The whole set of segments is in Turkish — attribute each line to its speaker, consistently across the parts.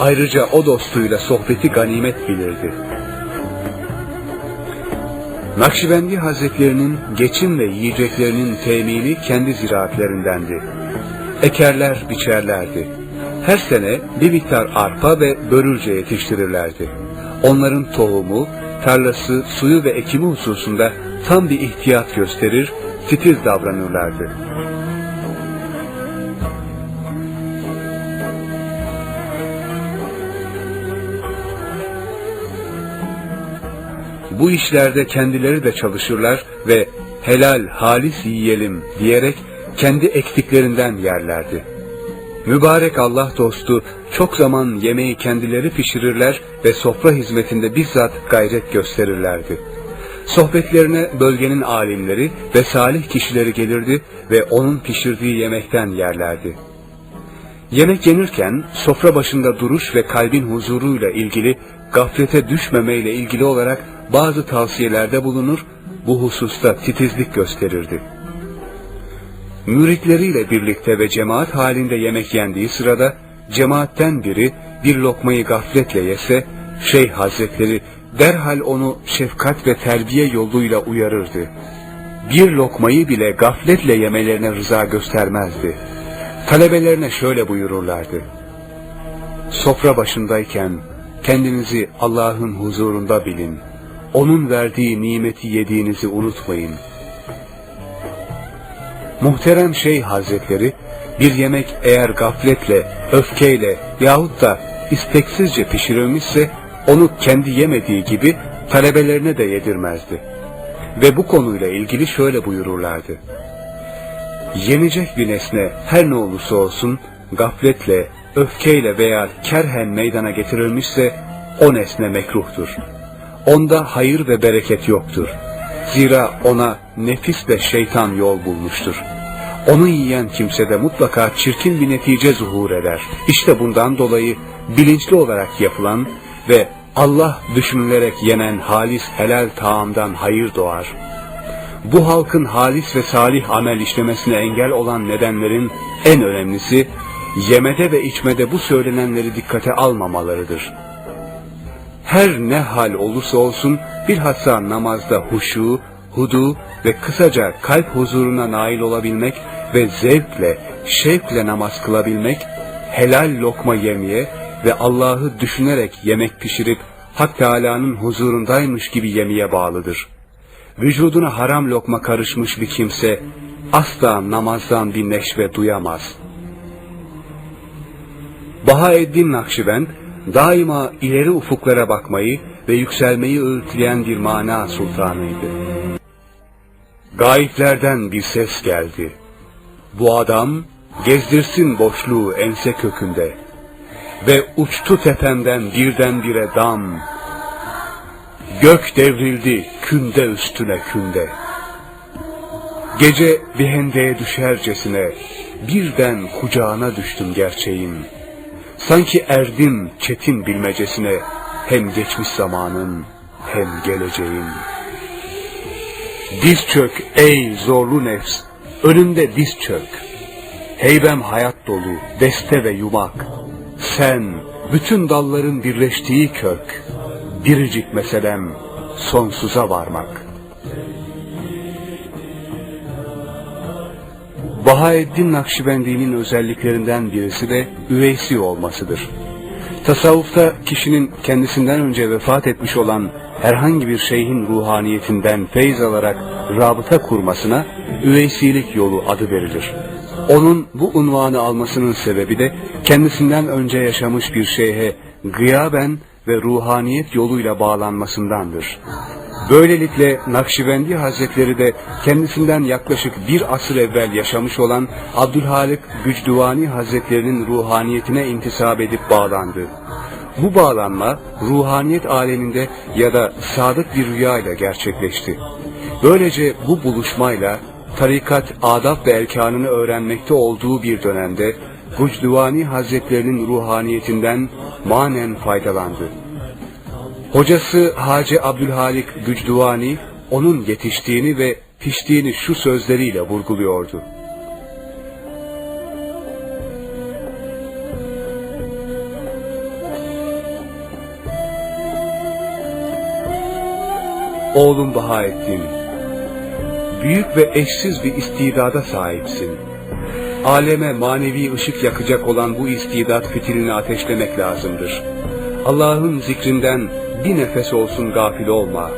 Speaker 1: Ayrıca o dostuyla sohbeti ganimet bilirdi. Nakşibendi Hazretlerinin geçim ve yiyeceklerinin temini kendi ziraatlerindendi. Ekerler, biçerlerdi. Her sene bir miktar arpa ve börülce yetiştirirlerdi. Onların tohumu, tarlası, suyu ve ekimi hususunda tam bir ihtiyat gösterir, titiz davranırlardı. Bu işlerde kendileri de çalışırlar ve helal, halis yiyelim diyerek kendi ektiklerinden yerlerdi. Mübarek Allah dostu çok zaman yemeği kendileri pişirirler ve sofra hizmetinde bizzat gayret gösterirlerdi. Sohbetlerine bölgenin alimleri ve salih kişileri gelirdi ve onun pişirdiği yemekten yerlerdi. Yemek yenirken sofra başında duruş ve kalbin huzuruyla ilgili gaflete düşmemeyle ilgili olarak bazı tavsiyelerde bulunur, bu hususta titizlik gösterirdi. Müritleriyle birlikte ve cemaat halinde yemek yendiği sırada cemaatten biri bir lokmayı gafletle yese, Şeyh Hazretleri derhal onu şefkat ve terbiye yoluyla uyarırdı. Bir lokmayı bile gafletle yemelerine rıza göstermezdi. Talebelerine şöyle buyururlardı. Sofra başındayken kendinizi Allah'ın huzurunda bilin. Onun verdiği nimeti yediğinizi unutmayın. Muhterem Şeyh Hazretleri bir yemek eğer gafletle, öfkeyle yahut da isteksizce pişirilmişse onu kendi yemediği gibi talebelerine de yedirmezdi. Ve bu konuyla ilgili şöyle buyururlardı. Yenecek bir nesne her ne olursa olsun gafletle, öfkeyle veya kerhen meydana getirilmişse o nesne mekruhtur. Onda hayır ve bereket yoktur. Zira ona nefis ve şeytan yol bulmuştur. Onu yiyen kimse de mutlaka çirkin bir netice zuhur eder. İşte bundan dolayı bilinçli olarak yapılan ve Allah düşünülerek yenen halis helal taamdan hayır doğar. Bu halkın halis ve salih amel işlemesine engel olan nedenlerin en önemlisi, yemede ve içmede bu söylenenleri dikkate almamalarıdır. Her ne hal olursa olsun bilhassa namazda huşu, hudu ve kısaca kalp huzuruna nail olabilmek ve zevkle, şevkle namaz kılabilmek, helal lokma yemeye ve Allah'ı düşünerek yemek pişirip Hak Teâlâ'nın huzurundaymış gibi yemeye bağlıdır. Vücuduna haram lokma karışmış bir kimse asla namazdan bir neşve duyamaz. Bahaeddin Nakşibend daima ileri ufuklara bakmayı ve yükselmeyi öğütleyen bir mana sultanıydı. Gayiplerden bir ses geldi. Bu adam gezdirsin boşluğu ense kökünde ve uçtu tepemden birdenbire dam. Gök devrildi künde üstüne künde. Gece bir hendeye düşercesine birden kucağına düştüm gerçeğin. Sanki erdim çetin bilmecesine hem geçmiş zamanın hem geleceğin. Diz çök ey zorlu nefs, önümde diz çök. Heybem hayat dolu, deste ve yumak. Sen, bütün dalların birleştiği kök. Biricik meselem, sonsuza varmak. Bahaeddin Nakşibendi'nin özelliklerinden birisi de üveysi olmasıdır. Tasavvufta kişinin kendisinden önce vefat etmiş olan herhangi bir şeyhin ruhaniyetinden feyz alarak rabıta kurmasına üveysilik yolu adı verilir. Onun bu unvanı almasının sebebi de kendisinden önce yaşamış bir şeyhe gıyaben ve ruhaniyet yoluyla bağlanmasındandır. Böylelikle Nakşibendi Hazretleri de kendisinden yaklaşık bir asır evvel yaşamış olan Abdülhalik Gücduvani Hazretlerinin ruhaniyetine intisap edip bağlandı. Bu bağlanma ruhaniyet aleminde ya da sadık bir rüyayla gerçekleşti. Böylece bu buluşmayla tarikat adab ve erkanını öğrenmekte olduğu bir dönemde Gucduvani Hazretlerinin ruhaniyetinden manen faydalandı. Hocası Hacı Abdülhalik Gücduvani onun yetiştiğini ve piştiğini şu sözleriyle vurguluyordu. Oğlum Bahaettin, büyük ve eşsiz bir istidada sahipsin. Aleme manevi ışık yakacak olan bu istidat fitilini ateşlemek lazımdır. Allah'ın zikrinden bir nefes olsun gafil olma.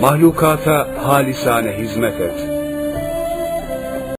Speaker 1: Mahlukata halisane hizmet et.